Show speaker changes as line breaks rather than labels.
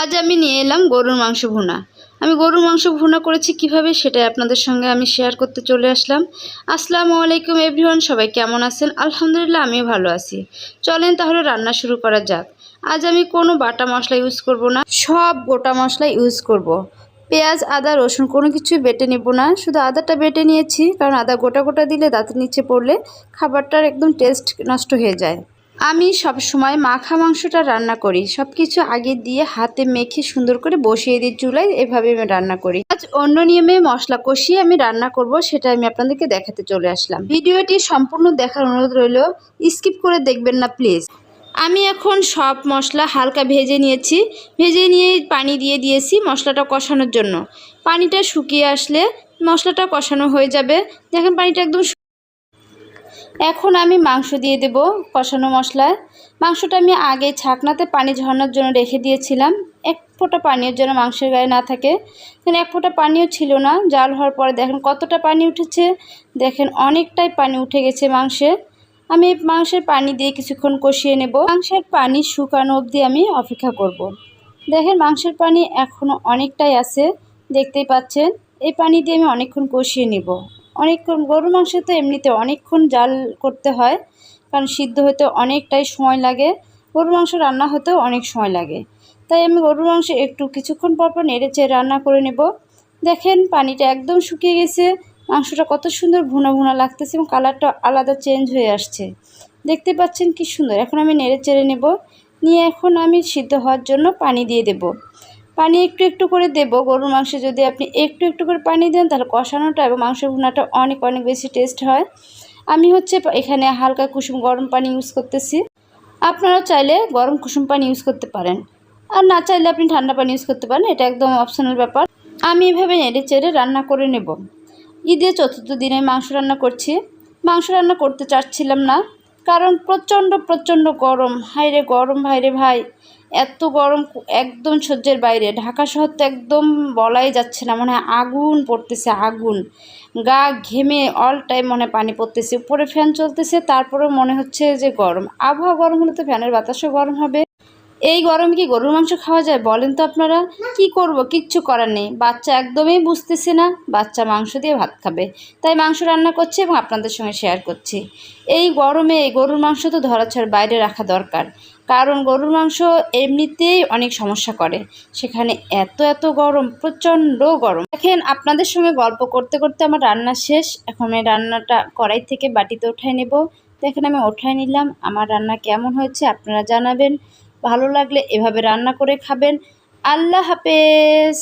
আজ আমি নিয়ে এলাম গরুর মাংস ভুনা। আমি গরুর মাংস ভুনা করেছি কীভাবে সেটাই আপনাদের সঙ্গে আমি শেয়ার করতে চলে আসলাম। আসসালামু আলাইকুম এভরিওয়ান সবাই কেমন আছেন? আলহামদুলিল্লাহ, আমিও ভালো আছি। চলেন তাহলে রান্না শুরু করা যাক। আজ আমি কোনো বাটা মশলা ইউজ করব না, সব গোটা মশলা ইউজ করব। পেঁয়াজ, আদা, রসুন কোনো কিছুই বেটে নেব না, শুধু আদাটা বেটে নিয়েছি, কারণ আদা গোটা গোটা দিলে দাঁতের নিচে পড়লে খাবারটার একদম টেস্ট নষ্ট হয়ে যায়। আমি সব সময় মাখা মাংসটা রান্না করি। সব কিছু আগে দিয়ে হাতে মেখে সুন্দর করে বসিয়ে দিই চুলায়, এভাবে আমি রান্না করি। আজ অন্য নিয়মে মশলা কষিয়ে আমি রান্না করব, সেটা আমি আপনাদেরকে দেখাতে চলে আসলাম। ভিডিওটি সম্পূর্ণ দেখার অনুরোধ রইল, স্কিপ করে দেখবেন না, প্লিজ। আমি এখন সব মশলা হালকা ভেজে নিয়েছি। ভেজে নিয়ে পানি দিয়ে দিয়েছি মশলাটা কষানোর জন্য। পানিটা শুকিয়ে আসলে মশলাটা কষানো হয়ে যাবে। দেখেন পানিটা একদম এখন আমি মাংস দিয়ে দেব কষানো মশলায় মাংসটা আমি আগে ছাকনাতে পানি ঝরানোর জন্য রেখে দিয়েছিলাম। এক ফোঁটা পানির যেন মাংসের গায়ে না থাকে। দেখেন এক ফোঁটা পানিও ছিল না, জাল হওয়ার পরে দেখেন কতটা পানি উঠেছে। দেখেন অনেকটাই পানি উঠে গেছে মাংসে। আমি মাংসের পানি দিয়ে কিছুক্ষণ কষিয়ে নেব। মাংসের পানি শুকানো অবধি আমি অপেক্ষা করব। দেখেন মাংসের পানি এখনও অনেকটাই আছে, দেখতেই পাচ্ছেন। এই পানি দিয়ে আমি অনেকক্ষণ কষিয়ে নেব। অনেকক্ষণ গরুর মাংস তো এমনিতে অনেকক্ষণ জাল করতে হয়, কারণ সিদ্ধ হতে অনেকটাই সময় লাগে। গরুর মাংস রান্না হতেও অনেক সময় লাগে। তাই আমি গরুর মাংস একটু কিছুক্ষণ পর পর নেড়েচে রান্না করে নেব। দেখেন পানিটা একদম শুকিয়ে গেছে, মাংসটা কত সুন্দর ভুনা ভুনা লাগতেছে এবং কালারটা আলাদা চেঞ্জ হয়ে আসছে। দেখতে পাচ্ছেন কি সুন্দর, এখন আমি নেড়ে চেড়ে নেব। নিয়ে এখন আমি সিদ্ধ হওয়ার জন্য পানি দিয়ে দেব। পানি একটু একটু করে দেব। গরুর মাংসে যদি আপনি একটু একটু করে পানি দেন, তাহলে কষানোটা এবং মাংসের ভুনাটা অনেক অনেক বেশি টেস্ট হয়। আমি হচ্ছে এখানে হালকা কুসুম গরম পানি ইউজ করতেছি। আপনারা চাইলে গরম কুসুম পানি ইউজ করতে পারেন। আর না চাইলে আপনি ঠান্ডা পানি ইউজ করতে পারেন, এটা একদম অপশনাল ব্যাপার। আমি এভাবে নেড়ে চেড়ে রান্না করে নেব। ঈদের চতুর্থ দিনে মাংস রান্না করছি। মাংস রান্না করতে চাচ্ছিলাম না, কারণ প্রচণ্ড প্রচণ্ড গরম। হাইরে গরম ভাইরে ভাই। এত গরম, একদম সহ্যের বাইরে। ঢাকা শহর তো একদম বলাই যাচ্ছে না, মনে হয় আগুন পড়তেছে, আগুন। গা ঘেমে অল টাইম মনে পানি পড়তেছে। উপরে ফ্যান চলতেছে, তারপরেও মনে হচ্ছে যে গরম। আবহাওয়া গরম হলে তো ফ্যানের বাতাসও গরম হবে। এই গরমে কি গরুর মাংস খাওয়া যায় বলেন তো আপনারা? কি করব? কিচ্ছু করার নেই। বাচ্চা একদমই বুঝতেছে না, বাচ্চা মাংস দিয়ে ভাত খাবে। তাই মাংস রান্না করছি এবং আপনাদের সঙ্গে শেয়ার করছি। এই গরমে এই গরুর মাংস তো ধরাছাড় বাইরে রাখা দরকার। কারণ গরুর মাংস এমনিতেই অনেক সমস্যা করে। সেখানে এত এত গরম, প্রচণ্ড গরম। দেখেন, আপনাদের সঙ্গে গল্প করতে করতে আমার রান্না শেষ। এখন এই রান্নাটা কড়াই থেকে বাটিতে উঠাই নেব। দেখেন, আমি উঠাই নিলাম। আমার রান্না কেমন হয়েছে আপনারা জানাবেন। ভালো লাগলে এভাবে রান্না করে খাবেন। আল্লাহ হাফেজ।